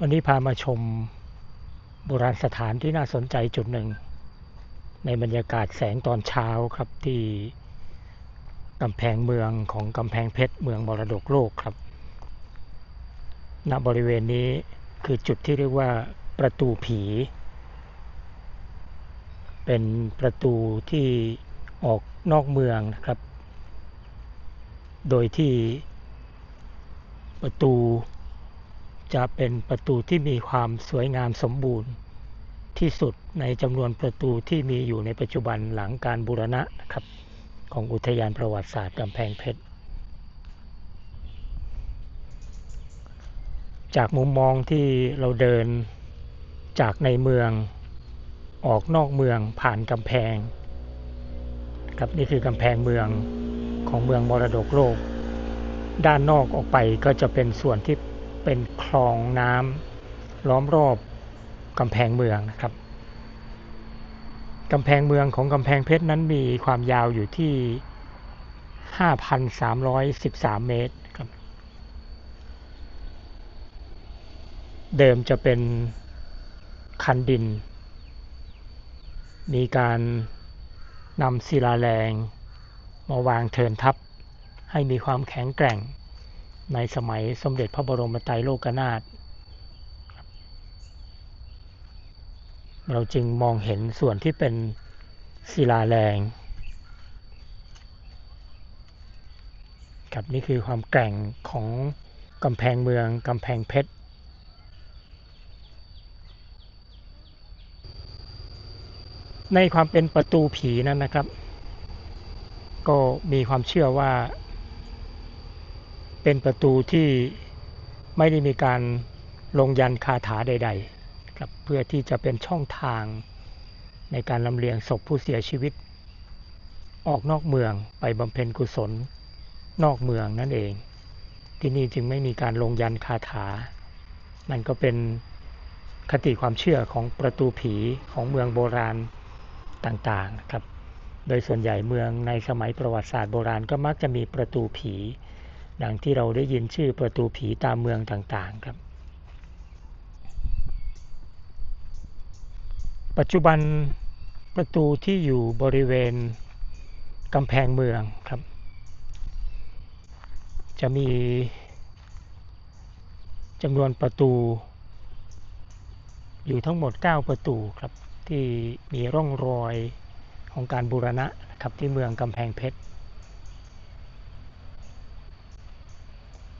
วันนี้พามาชมโบราณสถานที่น่าสนใจจุดหนึ่ง ในบรรยากาศแสงตอนเช้าครับที่กำแพงเมืองของกำแพงเพชรเมืองมรดกโลกครับณบริเวณนี้คือจุดที่เรียกว่าประตูผี เป็นประตูที่ออกนอกเมืองนะครับ โดยที่ประตู จะเป็นประตูที่มีความสวยงามสมบูรณ์ ที่สุดในจำนวนประตูที่มีอยู่ในปัจจุบันหลังการบูรณะนะครับของอุทยานประวัติศาสตร์กำแพงเพชร จากมุมมองที่เราเดินจากในเมืองออกนอกเมืองผ่านกำแพงครับนี่คือกำแพงเมืองของเมืองมรดกโลก ด้านนอกออกไปก็จะเป็นส่วนที่ เป็นคลองน้ำล้อมรอบกำแพงเมืองนะครับกำแพงเมืองของกำแพงเพชรนั้นมีความยาวอยู่ที่ 5,313 เมตรครับ เดิมจะเป็นคันดิน มีการนำศิลาแรงมาวางเทินทับ ให้มีความแข็งแกร่ง ในสมัยสมเด็จพระบรมไตรโลกนาถเราจึงมองเห็นส่วนที่เป็นศิลาแรงครับนี่คือความแกร่งของกำแพงเมืองกำแพงเพชรในความเป็นประตูผีนั้นนะครับ ก็มีความเชื่อว่า เป็นประตูที่ไม่ได้มีการลงยันคาถาใด ๆ ครับเพื่อที่จะเป็นช่องทางในการลำเลียงศพผู้เสียชีวิต ออกนอกเมืองไปบำเพ็ญกุศลนอกเมืองนั่นเอง ที่นี่จึงไม่มีการลงยันคาถา มันก็เป็นคติความเชื่อของประตูผีของเมืองโบราณต่างๆครับ โดยส่วนใหญ่เมืองในสมัยประวัติศาสตร์โบราณก็มักจะมีประตูผี ดังที่เราได้ยินชื่อประตูผีตามเมืองต่างๆครับ ปัจจุบันประตูที่อยู่บริเวณกำแพงเมืองครับ จะมีจำนวนประตู อยู่ทั้งหมด 9 ประตูครับ ที่มีร่องรอยของการบูรณะนะครับที่เมืองกำแพงเพชร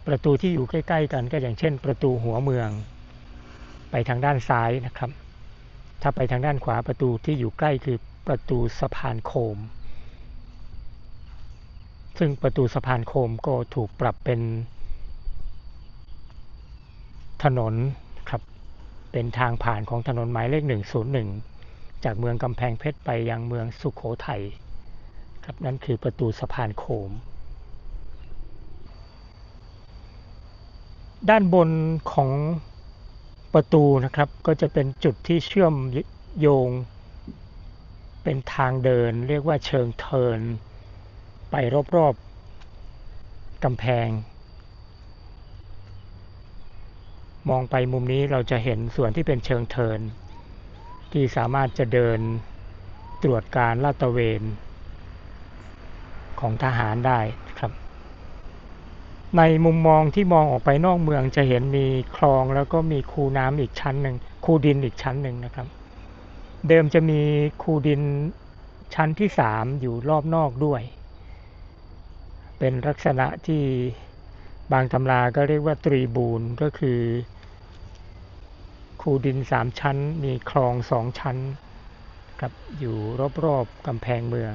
ประตูที่อยู่ใกล้ ๆ กันก็อย่างเช่น ประตูหัวเมือง ไปทางด้านซ้ายนะครับ ถ้าไปทางด้านขวาประตูที่อยู่ใกล้คือประตูสะพานโคม ซึ่งประตูสะพานโคมก็ถูกปรับเป็นถนนครับ เป็นทางผ่านของถนนหมายเลข 101 จากเมืองกำแพงเพชรไปยังเมืองสุขโขทัยครับนั่นคือประตูสะพานโคม ด้านบนของประตูนะครับ ก็จะเป็นจุดที่เชื่อมโยง เป็นทางเดิน เรียกว่าเชิงเทิน ไปรอบๆกำแพง มองไปมุมนี้เราจะเห็นส่วนที่เป็นเชิงเทิน ที่สามารถจะเดินตรวจการลาดตระเวน ของทหารได้ ในมุมมองที่มองออกไปนอกเมืองจะเห็นมีคลองแล้วก็มีคูน้ำอีกชั้นหนึ่งคูดินอีกชั้นหนึ่งนะครับ เดิมจะมีคูดินชั้นที่สามอยู่รอบนอกด้วย เป็นลักษณะที่บางตำราก็เรียกว่าตรีบูนก็คือคูดินสามชั้น มีคลองสองชั้นครับอยู่รอบๆกำแพงเมือง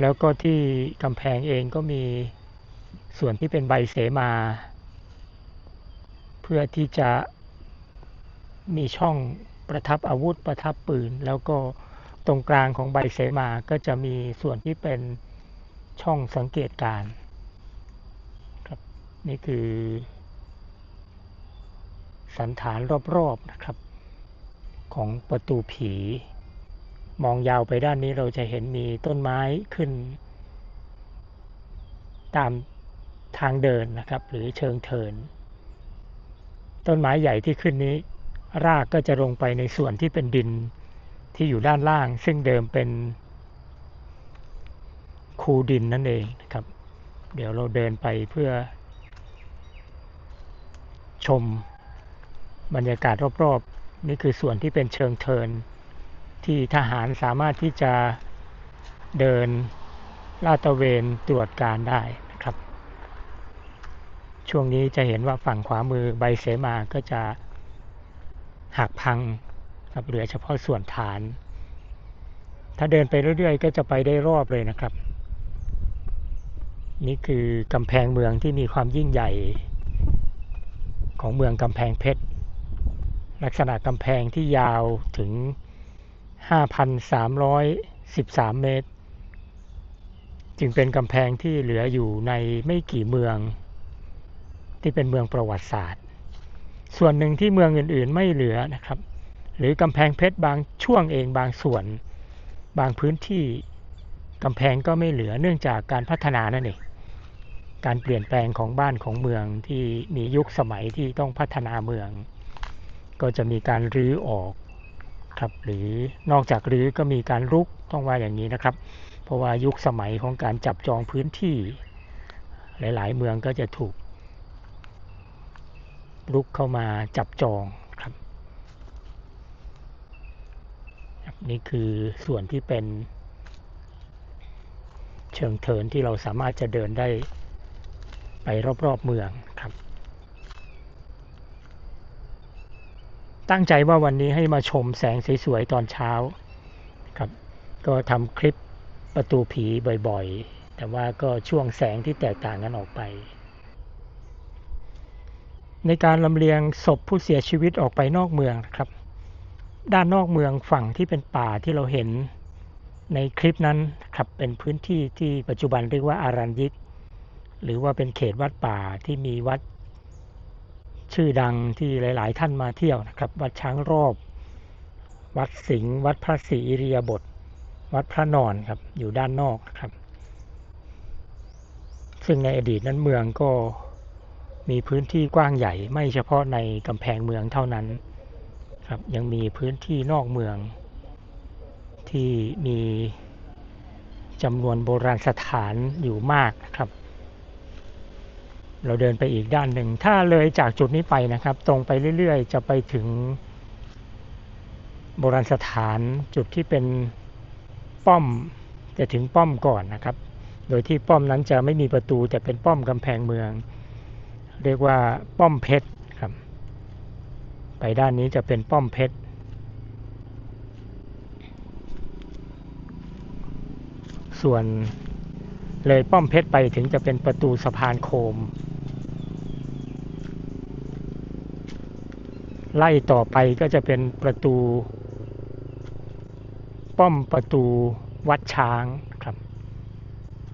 แล้วก็ที่กำแพงเองก็มี ส่วนที่เป็นใบเสมา เพื่อที่จะมีช่องประทับอาวุธประทับปืน แล้วก็ตรงกลางของใบเสมาก็จะมีส่วนที่เป็นช่องสังเกตการครับนี่คือ สันฐานรอบๆนะครับ ของประตูผี มองยาวไปด้านนี้เราจะเห็นมีต้นไม้ขึ้น ตาม ทางเดินนะครับ หรือเชิงเทิน ต้นไม้ใหญ่ที่ขึ้นนี้ รากก็จะลงไปในส่วนที่เป็นดินที่อยู่ด้านล่าง ซึ่งเดิมเป็นคูดินนั่นเองนะครับ เดี๋ยวเราเดินไปเพื่อ ชมบรรยากาศรอบๆ นี่คือส่วนที่เป็นเชิงเทิน ที่ทหารสามารถที่จะเดินลาดตระเวนตรวจการได้ ช่วงนี้จะเห็นว่าฝั่งขวามือใบเสมาก็จะหักพังครับเหลือเฉพาะส่วนฐาน ถ้าเดินไปเรื่อย ๆ ก็จะไปได้รอบเลยนะครับ นี่คือกำแพงเมืองที่มีความยิ่งใหญ่ของเมืองกำแพงเพชร ลักษณะกำแพงที่ยาวถึง 5,313 เมตร จึงเป็นกำแพงที่เหลืออยู่ในไม่กี่เมือง ที่เป็นเมืองประวัติศาสตร์ ส่วนหนึ่งที่เมืองอื่นๆไม่เหลือนะครับ หรือกำแพงเพชรบางช่วงเองบางส่วน บางพื้นที่กำแพงก็ไม่เหลือเนื่องจากการพัฒนานั่นเองการเปลี่ยนแปลงของบ้านของเมืองที่มียุคสมัยที่ต้องพัฒนาเมือง ก็จะมีการรื้อออกครับหรือนอกจากรื้อก็มีการรุกต้องว่าอย่างนี้นะครับ เพราะว่ายุคสมัยของการจับจองพื้นที่ หลาย ๆ เมืองก็จะถูก รุกเข้ามาจับจองครับ นี่คือส่วนที่เป็นเชิงเทินที่เราสามารถจะเดินได้ไปรอบๆเมืองครับ ตั้งใจว่าวันนี้ให้มาชมแสงสวยๆตอนเช้าครับ ก็ทำคลิปประตูผีบ่อยๆ แต่ว่าก็ช่วงแสงที่แตกต่างกันออกไป ในการลำเลียงศพผู้เสียชีวิตออกไปนอกเมืองนะครับ ด้านนอกเมืองฝั่งที่เป็นป่าที่เราเห็นในคลิปนั้นครับเป็นพื้นที่ที่ปัจจุบันเรียกว่าอารัญยิก หรือว่าเป็นเขตวัดป่าที่มีวัด ชื่อดังที่หลาย ๆ ท่านมาเที่ยวนะครับ วัดช้างรอบ วัดสิงห์วัดพระศรีอิริยาบถวัดพระนอนครับอยู่ด้านนอกครับ ซึ่งในอดีตนั้นเมืองก็ มีพื้นที่กว้างใหญ่ไม่เฉพาะในกำแพงเมืองเท่านั้นครับยังมีพื้นที่นอกเมือง ที่มีจำนวนโบราณสถานอยู่มากนะครับ เราเดินไปอีกด้านหนึ่ง ถ้าเลยจากจุดนี้ไปนะครับ ตรงไปเรื่อยๆ จะไปถึงโบราณสถานจุดที่เป็นป้อมจะถึงป้อมก่อนนะครับ โดยที่ป้อมนั้นจะไม่มีประตูแต่เป็นป้อมกำแพงเมือง เรียกว่าป้อมเพชรครับ ไปด้านนี้จะเป็นป้อมเพชรส่วนเลยป้อมเพชรไปถึงจะเป็นประตูสะพานโคม ไล่ต่อไปก็จะเป็นประตู ป้อมประตูวัดช้างครับ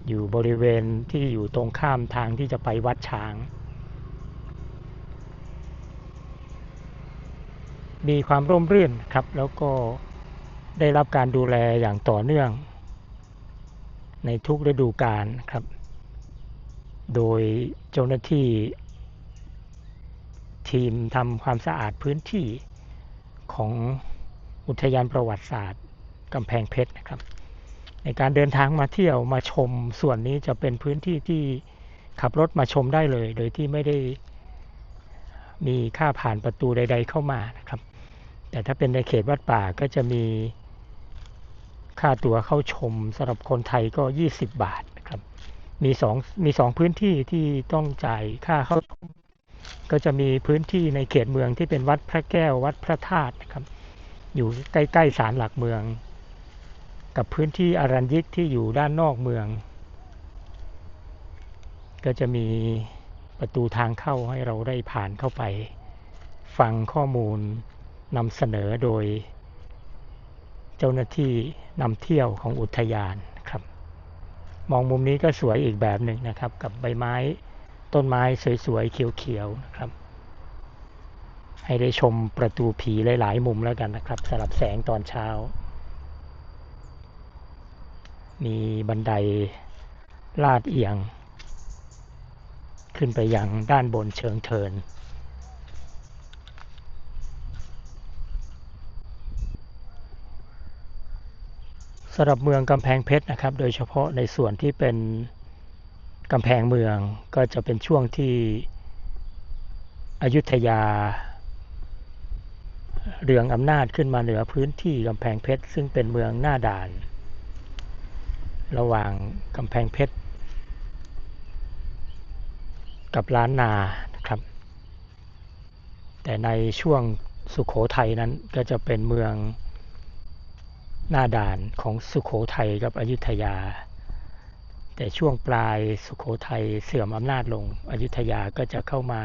อยู่บริเวณที่อยู่ตรงข้ามทางที่จะไปวัดช้าง มีความร่มรื่นครับ แล้วก็ได้รับการดูแลอย่างต่อเนื่อง ในทุกฤดูกาลครับ โดยเจ้าหน้าที่ ทีมทำความสะอาดพื้นที่ของอุทยานประวัติศาสตร์กำแพงเพชรนะครับ ในการเดินทางมาเที่ยวมาชมส่วนนี้จะเป็นพื้นที่ที่ขับรถมาชมได้เลย โดยที่ไม่ได้มีค่าผ่านประตูใด ๆ เข้ามานะครับ แต่ถ้าเป็นในเขตวัดป่าก็จะมีค่าตั๋วเข้าชมสำหรับคนไทยก็ 20 บาทนะครับ มีสองมีสองพื้นที่ที่ต้องจ่ายค่าเข้าชม ก็จะมีพื้นที่ในเขตเมืองที่เป็นวัดพระแก้ววัดพระธาตุนะครับ อยู่ใกล้ๆศาลหลักเมือง กับพื้นที่อารัญยิกที่อยู่ด้านนอกเมือง ก็จะมีประตูทางเข้าให้เราได้ผ่านเข้าไป ฟังข้อมูล นำเสนอโดย เจ้าหน้าที่นำเที่ยวของอุทยานครับ มองมุมนี้ก็สวยอีกแบบหนึ่งนะครับ กับใบไม้ต้นไม้สวยๆเขียวๆนะครับ ให้ได้ชมประตูผีหลายๆมุมแล้วกันนะครับสำหรับแสงตอนเช้า มีบันไดลาดเอียง ขึ้นไปยังด้านบนเชิงเทิน สำหรับเมืองกำแพงเพชรนะครับ โดยเฉพาะในส่วนที่เป็นกำแพงเมืองก็จะเป็นช่วงที่อยุธยา เรืองอำนาจขึ้นมาเหนือพื้นที่กำแพงเพชรซึ่งเป็นเมืองหน้าด่าน ระหว่างกำแพงเพชรกับล้านนาครับ แต่ในช่วงสุขโขทัยนั้นก็จะเป็นเมือง หน้าด่านของสุขโขทัยกับอยุธยา แต่ช่วงปลายสุขโขทัยเสื่อมอำนาจลง อยุธยาก็จะเข้ามา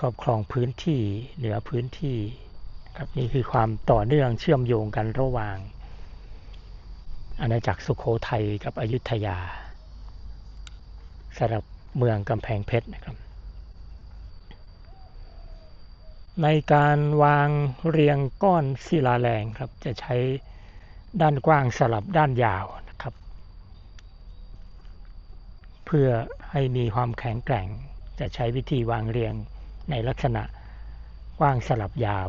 ครอบครองพื้นที่เหนือพื้นที่ครับนี่คือความต่อเนื่องเชื่อมโยงกันระหว่าง อาณาจักรสุขโขทัยกับอยุธยาสำหรับเมืองกำแพงเพชรนะครับ ในการวางเรียงก้อนศิลาแรงครับ จะใช้ด้านกว้างสลับด้านยาวนะครับ เพื่อให้มีความแข็งแกร่ง จะใช้วิธีวางเรียงในลักษณะกว้างสลับยาว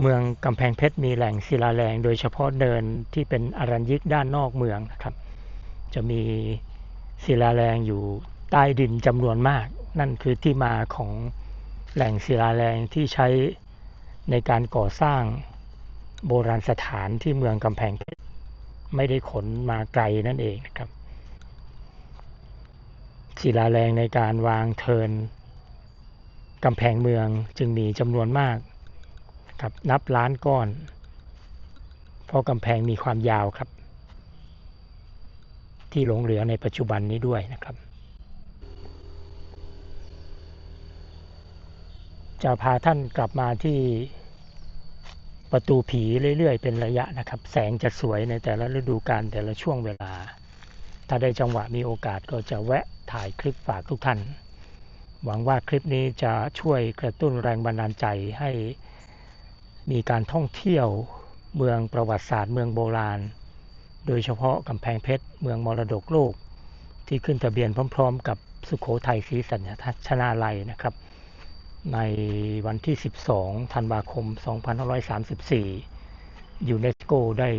เมืองกำแพงเพชรมีแหล่งศิลาแรงโดยเฉพาะเดินที่เป็นอรัญยิกด้านนอกเมืองนะครับ จะมีศิลาแรงอยู่ ใต้ดินจำนวนมาก นั่นคือที่มาของแหล่งศิลาแรงที่ใช้ในการก่อสร้างโบราณสถานที่เมืองกำแพงเพชรไม่ได้ขนมาไกลนั่นเองนะครับ ศิลาแรงในการวางเทินกำแพงเมืองจึงมีจำนวนมากครับนับล้านก้อน เพราะกำแพงมีความยาวครับ ที่หลงเหลือในปัจจุบันนี้ด้วยนะครับ จะพาท่านกลับมาที่ประตูผีเรื่อยๆ เป็นระยะนะครับ แสงจะสวยในแต่ละฤดูกาลแต่ละช่วงเวลา ถ้าได้จังหวะมีโอกาสก็จะแวะถ่ายคลิปฝากทุกท่าน หวังว่าคลิปนี้จะช่วยกระตุ้นแรงบันดาลใจให้มีการท่องเที่ยวเมืองประวัติศาสตร์เมืองโบราณ โดยเฉพาะกำแพงเพชรเมืองมรดกโลก ที่ขึ้นทะเบียนพร้อม ๆ กับสุขโขทัยศรีสัญชนาลัยนะครับ ในวันที่ 12 ธันวาคม 2534 ยูเนสโกได้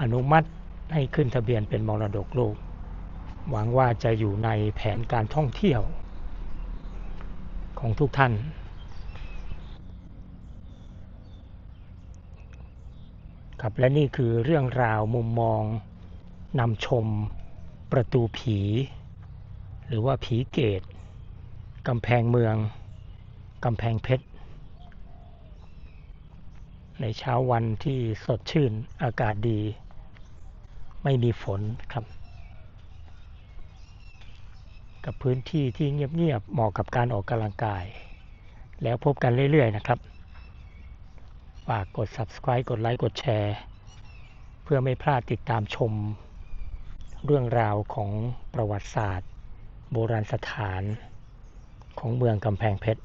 อนุมัติให้ขึ้นทะเบียนเป็นมรดกโลก หวังว่าจะอยู่ในแผนการท่องเที่ยว ของทุกท่าน ครับและนี่คือเรื่องราวมุมมองนำชมประตูผี หรือว่าผีเกตกำแพงเมือง กำแพงเพชร ในเช้าวันที่สดชื่นอากาศดี ไม่มีฝนครับ กับพื้นที่ที่เงียบๆเหมาะกับการออกกำลังกาย แล้วพบกันเรื่อยๆนะครับฝากกด subscribe กดไลค์ กดแชร์ เพื่อไม่พลาดติดตามชม เรื่องราวของประวัติศาสตร์ โบราณสถานของเมืองกำแพงเพชร